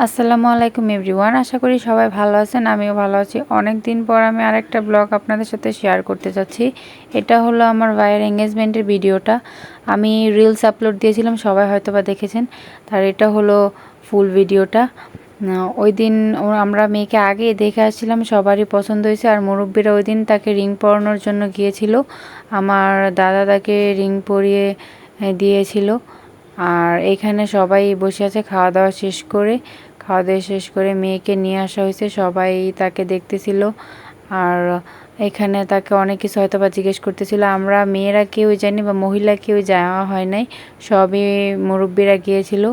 আসসালামু আলাইকুম এভরিওয়ান, আশা করি সবাই ভালো আছেন, আমিও ভালো আছি। অনেক দিন পর আমি আরেকটা ব্লগ আপনাদের সাথে শেয়ার করতে যাচ্ছি। এটা হলো আমার ভাইয়ের এঙ্গেজমেন্টের ভিডিওটা। আমি রিলস আপলোড দিয়েছিলাম, সবাই হয়তো বা দেখেছেন। তার এটা হলো ফুল ভিডিওটা। ওই দিন আমরা মেয়েকে আগে দেখে আসছিলাম, সবারই পছন্দ হয়েছে। আর মুরব্বীরা ওই দিন তাকে রিং পরানোর জন্য গিয়েছিল। আমার দাদা তাকে রিং পরিয়ে দিয়েছিল। আর এখানে সবাই বসে আছে খাওয়া দাওয়া শেষ করে। খাওয়া দাওয়া শেষ করে মেয়েকে নিয়ে আসা হয়েছে, সবাই তাকে দেখতেছিল। আর এখানে তাকে অনেক কিছু হয়তো বা জিজ্ঞেস করতেছিল, আমরা মেয়েরা কেউ জানি বা মহিলা কেউ যাওয়া হয় নাই, সবই মুরব্বীরা গিয়েছিল।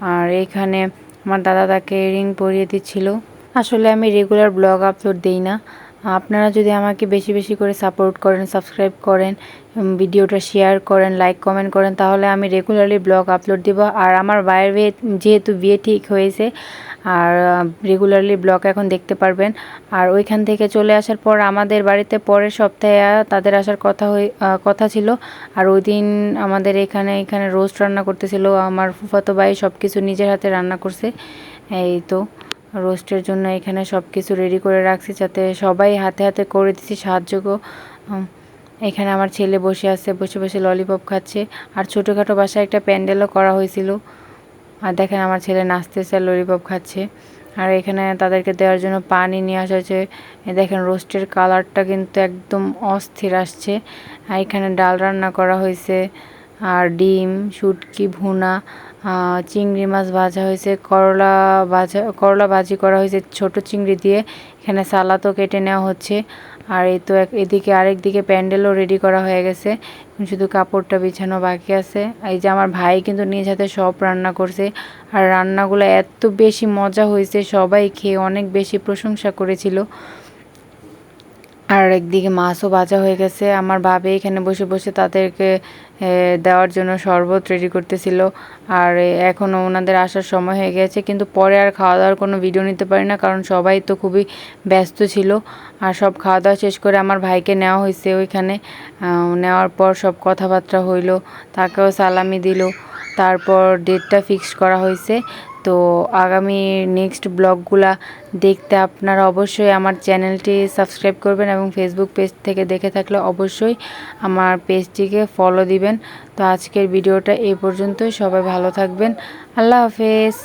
আর এখানে আমার দাদা তাকে রিং পরিয়ে দিচ্ছিল। আসলে আমি রেগুলার ব্লগ আপলোড দিই না। আপনারা যদি আমাকে বেশি বেশি করে সাপোর্ট করেন সাবস্ক্রাইব করেন ভিডিওটা শেয়ার করেন লাইক কমেন্ট করেন, তাহলে আমি রেগুলারলি ব্লগ আপলোড দিব। আর আমার বাইরের বিয়ে যেহেতু বিয়ে ঠিক হয়েছে, আর রেগুলারলি ব্লগ এখন দেখতে পারবেন। আর ওইখান থেকে চলে আসার পর আমাদের বাড়িতে পরের সপ্তাহে তাদের আসার কথা কথা ছিল। আর ওই দিন আমাদের এখানে এখানে রোস্ট রান্না করতেছিল। আমার ফুফাতো ভাই সব কিছু নিজের হাতে রান্না করছে। এই তো। রোস্টের জন্য এখানে সব কিছু রেডি করে রাখছি যাতে সবাই হাতে হাতে করে দিচ্ছি সাহায্য এখানে আমার ছেলে বসে আছে, বসে বসে ললিপপ খাচ্ছে। আর ছোটোখাটো বাসায় একটা প্যান্ডেলও করা হয়েছিল। আর দেখেন আমার ছেলে নাচতেছে আর ললিপপ খাচ্ছে। আর এখানে তাদেরকে দেওয়ার জন্য পানি নিয়ে আসা হয়েছে। দেখেন রোস্টের কালারটা কিন্তু একদম অস্থির আসছে। আর এখানে ডাল রান্না করা হয়েছে। আর ডিম, শুটকি, ভুনা চিংড়ি মাছ ভাজা হয়েছে, করলা ভাজা, করলা ভাজি করা হয়েছে ছোট চিংড়ি দিয়ে। এখানে সালাদও কেটে নেওয়া হচ্ছে। আর এই তো এক এদিকে আরেক দিকে প্যান্ডেলও রেডি করা হয়ে গেছে। শুধু কাপড়টা বিছানো বাকি আছে। এই যে আমার ভাই কিন্তু নিজ হাতে সব রান্না করছে। আর রান্নাগুলো এত বেশি মজা হয়েছে, সবাই খেয়ে অনেক বেশি প্রশংসা করেছিল। আর একদিকে মাছও ভাজা হয়ে গেছে। আমার ভাবে এখানে বসে বসে তাদেরকে দেওয়ার জন্য শরবত রেডি করতেছিল। আর এখনও ওনাদের আসার সময় হয়ে গেছে, কিন্তু পরে আর খাওয়া দাওয়ার কোনো ভিডিও নিতে পারি না, কারণ সবাই তো খুবই ব্যস্ত ছিল। আর সব খাওয়া দাওয়া শেষ করে আমার ভাইকে নেওয়া হয়েছে ওইখানে। নেওয়ার পর সব কথাবার্তা হইল, তাকেও সালামি দিল। তারপর ডেটটা ফিক্সড করা হয়েছে। তো আগামী নেক্সট ব্লগগুলা দেখতে আপনারা অবশ্যই আমার চ্যানেলটি সাবস্ক্রাইব করবেন এবং ফেসবুক পেজ থেকে দেখে থাকলে অবশ্যই আমার পেজটিকে ফলো দিবেন। তো আজকের ভিডিওটা এই পর্যন্তই। সবাই ভালো থাকবেন। আল্লাহ হাফেজ।